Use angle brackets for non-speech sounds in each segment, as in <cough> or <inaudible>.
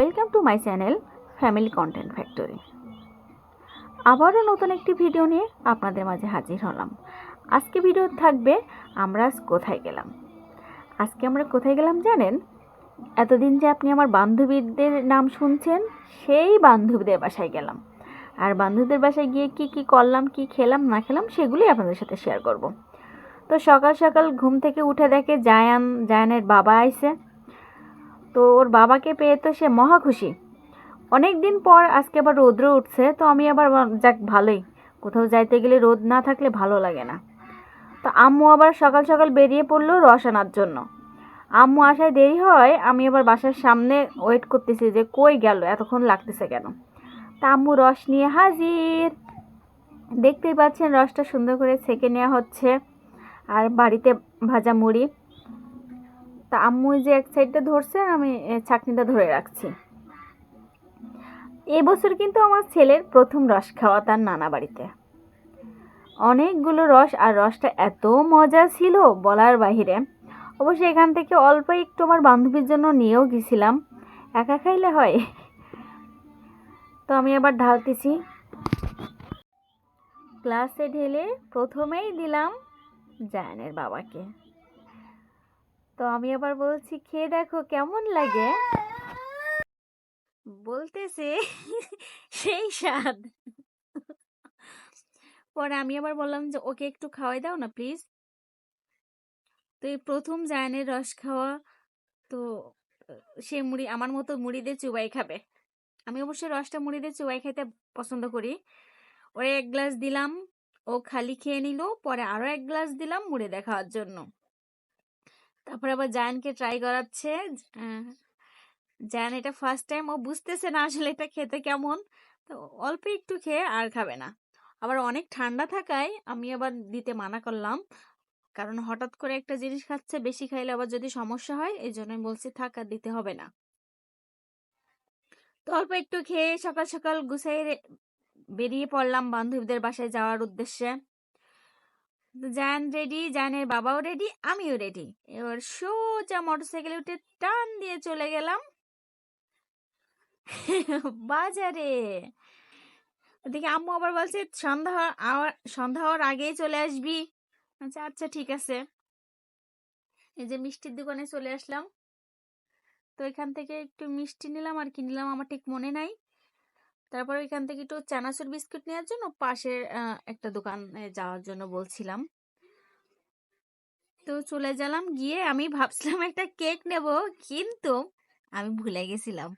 Welcome to my channel family content factory. আবারও নতুন একটি ভিডিও নিয়ে আপনাদের মাঝে হাজির হলাম। আজকে ভিডিও থাকবে আমরা আজ কোথায় গেলাম? আজকে আমরা কোথায় গেলাম জানেন? এতদিন যে আপনি আমার বান্ধবীদের নাম শুনছেন, সেই বান্ধবীদের বাসায় গেলাম। আর বান্ধবীদের বাসায় গিয়ে কি কি করলাম, কি খেলাম, না খেলাম সেগুলি আপনাদের সাথে শেয়ার করব। তো সকাল সকাল ঘুম থেকে উঠে দেখে জায়ান, জায়ানের বাবা আইছে তো ওর বাবাকে পেয়ে তো সে মহা খুশি। অনেক দিন পর আজকে আবার রৌদ্র উঠছে, তো আমি আবার যাক ভালোই। কোথাও যাইতে গেলে রোদ না থাকলে ভালো লাগে না। তো আম্মু আবার সকাল সকাল বেরিয়ে পড়ল রস আনার জন্য। আম্মু আসায় দেরি হয়, আমি আবার বাসার সামনে ওয়েট করতেছি যে কই গেল, এতক্ষণ লাগতেছে কেন? তা আম্মু রস নিয়ে হাজির। দেখতেই পাচ্ছেন রসটা সুন্দর করে ছেঁকে নেওয়া হচ্ছে। আর বাড়িতে ভাজা মুড়ি। তা আম্মু যে এক সাইডটা ধরছে আমি এ, ছাঁকনিটা ধরে রাখছি। এবছর কিন্তু আমার ছেলের প্রথম রস খাওয়া তার নানা বাড়িতে। অনেকগুলো রস আর রসটা এত মজা ছিল বলার বাহিরে। অবশ্য এখান থেকে অল্প একটু আমার বান্ধবীর জন্য নিয়েও গেছিলাম। একা খাইলে হয়। তো আমি আবার ঢালতেছি। গ্লাসে ঢেলে প্রথমেই দিলাম জায়ানের বাবাকে। তো আমি আবার বলছি, খেয়ে দেখো কেমন লাগে? বলতেছে সেই স্বাদ। পরে আমি আবার বললাম যে, ওকে একটু খাওয়াই দাও না প্লিজ তো এই প্রথম জায়ানের রস খাওয়া, তো, সে মুড়ি, আমার মতো মুড়ি দিয়ে চুবাই খাবে। আমি অবশ্য রসটা মুড়ি দিয়ে চুবাই খেতে পছন্দ করি। ওরে এক গ্লাস দিলাম, ও খালি খেয়ে নিল, পরে আরও এক গ্লাস দিলাম মুড়ি দিয়ে খাওয়ার জন্য। তারপরে আবার জায়ানকে ট্রাই করাচ্ছে। জায়ান এটা ফার্স্ট টাইম ও বুঝতেছে না আসলে এটা খেতে কেমন। তো অল্প একটু খেয়ে আর খাবে না। আবার অনেক ঠান্ডা থাকায় আমি আবার দিতে মানা করলাম। কারণ হঠাৎ করে একটা জিনিস খাচ্ছে, বেশি খাইলে আবার যদি সমস্যা হয়, এই জন্য আমি বলছি, থাক দিতে হবে না। তো অল্প একটু খেয়ে সকাল সকাল গুছাই বেরিয়ে পড়লাম বান্ধবীদের বাসায় যাওয়ার উদ্দেশ্যে। তো জায়ান রেডি জায়ানের বাবাও রেডি আমিও রেডি এবার সোজা মোটরসাইকেলে উঠে টান দিয়ে চলে গেলাম। বাজারে। ওদিকে আম্মু আবার বলছে, সন্ধ্যা সন্ধ্যা হওয়ার আগেই চলে আসবি। আচ্ছা আচ্ছা ঠিক আছে। এই যে মিষ্টির দোকানে চলে আসলাম। তো এখান থেকে একটু মিষ্টি নিলাম, আর কি নিলাম আমার ঠিক মনে নাই। তারপর এখান থেকে একটু চানাচুর বিস্কুট নেওয়ার জন্য পাশের একটা দোকানে যাওয়ার জন্য বলছিলাম। তো চলে গেলাম, গিয়ে আমি ভাবছিলাম <laughs> একটা কেক নেব, কিন্তু আমি ভুলে গেছিলাম।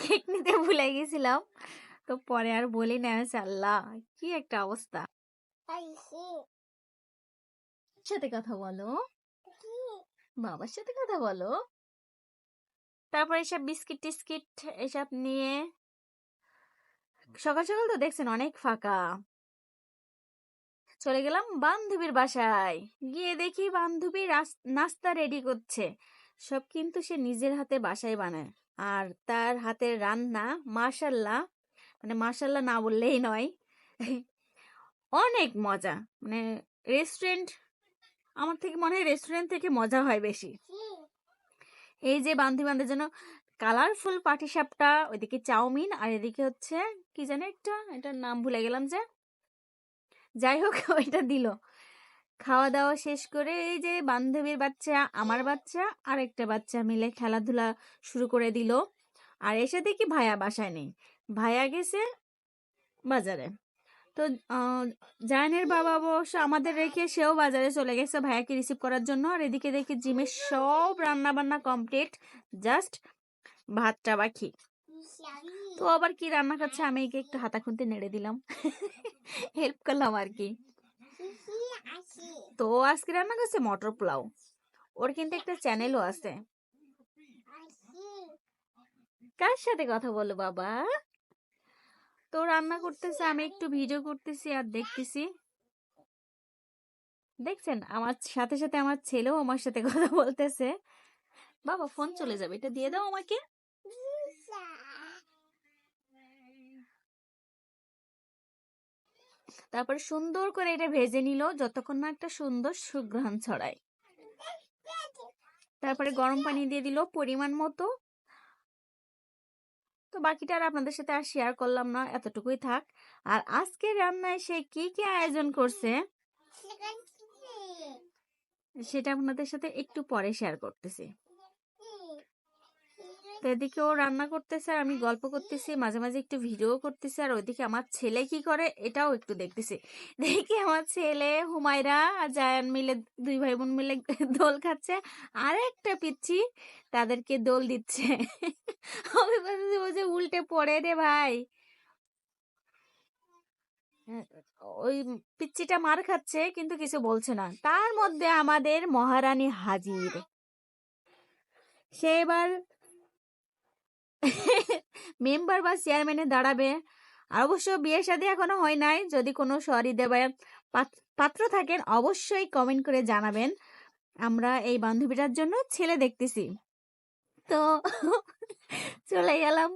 কেক নিতে ভুলে গেছিলাম। তো পরে আর বলি না, আল্লাহ, কি একটা অবস্থা। সাথে কথা বলো। বাবার সাথে কথা বলো। তারপর এসব বিস্কিট টিস্কিট এসব নিয়ে সকাল সকাল তো দেখছেন অনেক ফাঁকা। চলে গেলাম বান্ধবীর বাসায়। গিয়ে দেখি বান্ধবী নাস্তা রেডি করছে। সব কিন্তু সে নিজের হাতে বাসায় বানায়। আর তার হাতের রান্না মাশাল্লাহ মানে মাশাল্লাহ না বললেই নয়, অনেক মজা। মানে রেস্টুরেন্ট আমার থেকে মনে হয় রেস্টুরেন্ট থেকে মজা হয় বেশি। এই যে বান্ধবী বান্ধবের জন্য কালারফুল পাটিসাপটা ওইদিকে চাউমিন, আর এদিকে হচ্ছে, কি জানি একটা, এটার নাম ভুলে গেলাম যে, যাই হোক <laughs> ওইটা দিল। খাওয়া দাওয়া শেষ করে এই যে বান্ধবীর বাচ্চা, আমার বাচ্চা আর একটা বাচ্চা মিলে খেলাধুলা শুরু করে দিল। আর এসে দেখি ভাইয়া বাসায় নেই। ভাইয়া গেছে বাজারে। তো জায়ানের বাবা অবশ্য আমাদের রেখে সেও বাজারে চলে গেছে ভাইয়াকে রিসিভ করার জন্য। আর এদিকে দেখি জিমের সব রান্না বান্না কমপ্লিট জাস্ট ভাতটা বাকি তো আবার কি রান্না করছে আমি একে একটু হাতা খুনতে নেড়ে দিলাম। হেল্প করলাম আর কি। তো আজকে রান্না করছে মটর পোলাও। ওর কিন্তু একটা চ্যানেলও আছে। কার সাথে কথা বলো বাবা? তো রান্না করতেছে, আমি একটু ভিডিও করতেছি আর দেখতেছি। দেখছেন? আমার সাথে সাথে আমার ছেলেও আমার সাথে কথা বলতেছে। বাবা ফোন চলে যাবে। এটা দিয়ে দাও আমাকে। তারপরে সুন্দর করে এটা ভেজে নিল যতক্ষণ না একটা সুন্দর সুঘ্রাণ ছড়ায়। তারপরে গরম পানি দিয়ে দিল পরিমাণ মতো। তো বাকিটা আর আপনাদের সাথে আর শেয়ার করলাম না, এতটুকুই থাক। আর আজকে রান্নায় সে কি কি আয়োজন করছে? সেটা আপনাদের সাথে একটু পরে শেয়ার করতেছি। তো এদিকে ও রান্না করতেছে আর আমি গল্প করতেছি, মাঝে মাঝে একটু ভিডিও করতেছি আর ওইদিকে আমার ছেলে কি করে এটাও একটু দেখতেছি। দেখি আমার ছেলে হুমায়রা আর জায়ান মিলে দুই ভাই বোন মিলে <laughs> দোল খাচ্ছে। আর একটা পিচ্ছি তাদেরকে দোল দিচ্ছে। <laughs> বলছি উল্টে পড়ে রে ভাই। ওই পিচ্ছিটা মার খাচ্ছে কিন্তু কিছু বলছে না। তার মধ্যে আমাদের মহারানী হাজির। সে এবার মেম্বার বা চেয়ারম্যানে দাঁড়াবে। আর অবশ্য বিয়ে শাদী এখনও হয় নাই। যদি কোনো সহৃদয় পাত্র থাকেন, অবশ্যই কমেন্ট করে জানাবেন। আমরা এই বান্ধবীটার জন্য ছেলে দেখতেছি। তো চলে গেলাম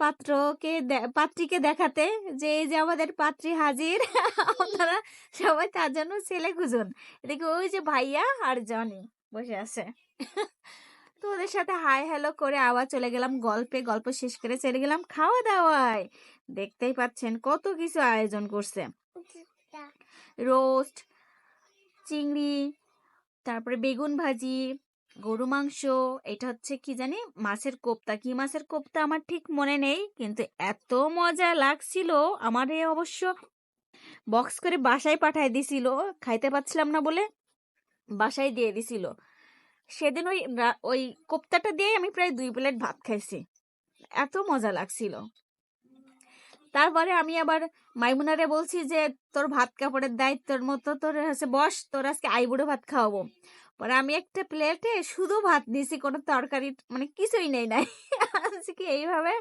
পাত্রকে পাত্রীকে দেখাতে। যে এই যে আমাদের পাত্রী হাজির, আপনারা সবাই তার জন্য ছেলে খুঁজুন। এদিকে ওই যে ভাইয়া আর জনি বসে আছে। তো ওদের সাথে হাই হ্যালো করে আবার চলে গেলাম গল্পে, গল্প শেষ করে চলে গেলাম খাওয়া দাওয়ায় দেখতেই পাচ্ছেন কত কিছু আয়োজন করছে। রোস্ট, চিংড়ি, তারপরে বেগুন ভাজি, গরু মাংস, এটা হচ্ছে কি জানি মাছের কোপ্তা। কি মাছের কোপ্তা আমার ঠিক মনে নেই, কিন্তু এত মজা লাগছিল। আমার এ অবশ্য বক্স করে বাসায় পাঠায় দিছিল, খাইতে পাচ্ছিলাম না বলে বাসায় দিয়ে দিছিল। সেদিন ওই ওই কোপ্তাটা দিয়ে আমি প্রায় দুই প্লেট ভাত খাইছি। এত মজা লাগছিল। তারপরে আমি আবার মাইমুনারে বলছি যে, তোর ভাত কাপড়ের দায়িত্বর মতো তোর হচ্ছে বস, তোর আজকে আইবুড়ো ভাত খাওয়াবো। পরে আমি একটা প্লেটে শুধু ভাত দিয়েছি কোনো তরকারি মানে কিছুই নেই নাই। আজকে কি এইভাবে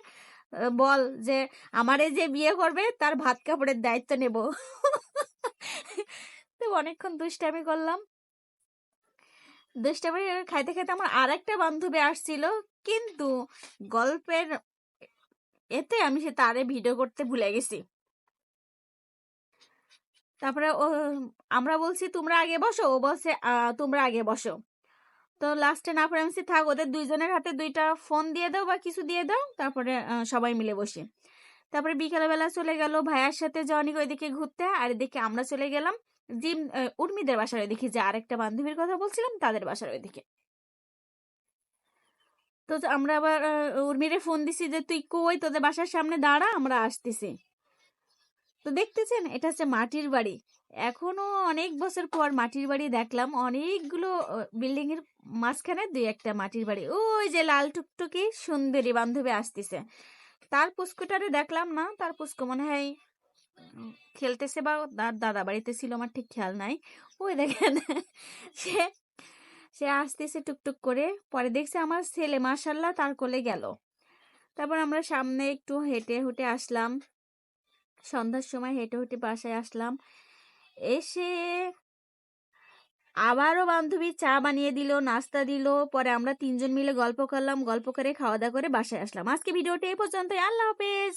বল যে, আমারে যে বিয়ে করবে, তার ভাত কাপড়ের দায়িত্ব নেব। তো অনেকক্ষণ দুষ্টামি করলাম। দুষ্টামি খাইতে খাইতে আমার আর একটা বান্ধবী আসছিল। কিন্তু গল্পের এতে আমি সে তারে ভিডিও করতে ভুলে গেছি। তারপরে ও, আমরা বলছি, তোমরা আগে বসো। ও বলছে তোমরা আগে বসো। তো লাস্টে না পারে আমি থাক, ওদের দুইজনের হাতে দুইটা ফোন দিয়ে দাও বা কিছু দিয়ে দাও। তারপরে সবাই মিলে বসি। তারপরে বিকালবেলা চলে গেল ভাইয়ার সাথে জনিক ওইদিকে ঘুরতে, আর এদিকে আমরা চলে গেলাম। জিম উর্মিদের বাসার ওইদিকে যে আরেকটা বান্ধবীর কথা বলছিলাম, তাদের বাসার ওইদিকে। তো আমরা আবার উর্মিরে ফোন দিছি যে, তুই কই? তোদের বাসার সামনে দাঁড়া, আমরা আসতেছি। তো দেখতেছেন, এটা হচ্ছে মাটির বাড়ি। এখনও অনেক বছর পর মাটির বাড়ি দেখলাম, অনেকগুলো বিল্ডিং এর মাঝখানে দুই একটা মাটির বাড়ি। ওই যে লাল টুকটুকি সুন্দরী বান্ধবী আসতেছে। তার পুস্কুটারে দেখলাম না, তার পুস্কু মনে হয় খেলতেছে বা তার দাদা বাড়িতে ছিল আমার ঠিক খেয়াল নাই। ওই দেখেন, সে সে আসতেছে টুকটুক করে, পরে দেখছে আমার ছেলে মাশাল্লাহ তার কোলে গেল। তারপর আমরা সামনে একটু হেঁটে হুটে আসলাম। সন্ধ্যার সময় হেঁটে হেঁটে বাসায় আসলাম। এসে আবারও বান্ধবী চা বানিয়ে দিল, নাস্তা দিল, পরে আমরা তিনজন মিলে গল্প করলাম, গল্প করে খাওয়া দাওয়া করে বাসায় আসলাম। আজকে ভিডিওটা এই পর্যন্তই। আল্লাহ হাফেজ!